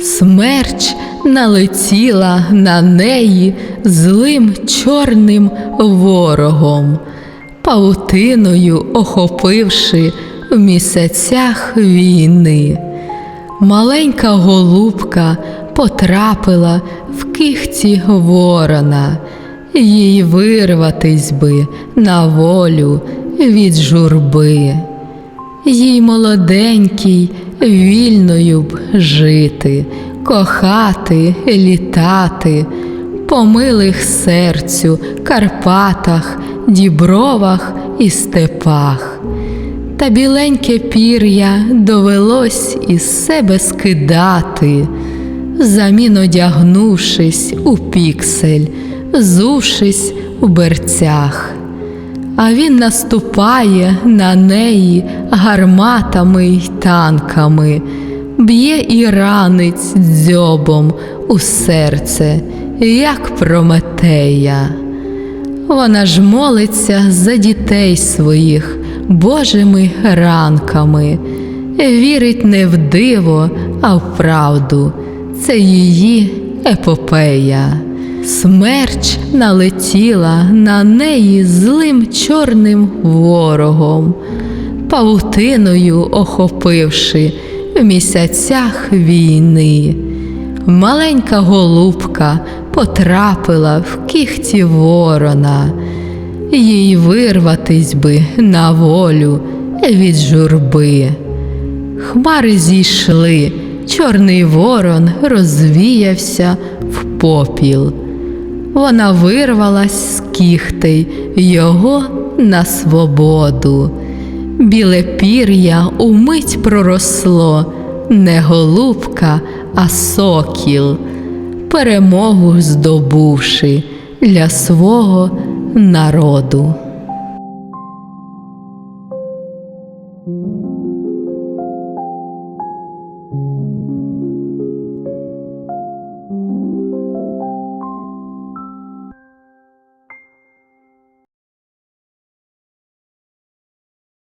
Смерч налетіла на неї злим чорним ворогом, павутиною охопивши в місяцях війни. Маленька голубка потрапила в кихті ворона, їй вирватись би на волю від журби. Їй молоденькій вільною б жити, кохати, літати, по милих серцю, Карпатах, Дібровах і степах. Та біленьке пір'я довелось із себе скидати, замін одягнувшись у піксель, зувшись у берцях. А він наступає на неї гарматами й танками, б'є і ранить дзьобом у серце, як Прометея. Вона ж молиться за дітей своїх Божими ранками, вірить не в диво, а в правду. Це її епопея. Смерч налетіла на неї злим чорним ворогом, павутиною охопивши в місяцях війни. Маленька голубка потрапила в кіхті ворона, їй вирватись би на волю від журби. Хмари зійшли, чорний ворон розвіявся в попіл. Вона вирвалась з кіхтей його на свободу. Біле пір'я умить проросло, не голубка, а сокіл, перемогу здобувши для свого народу.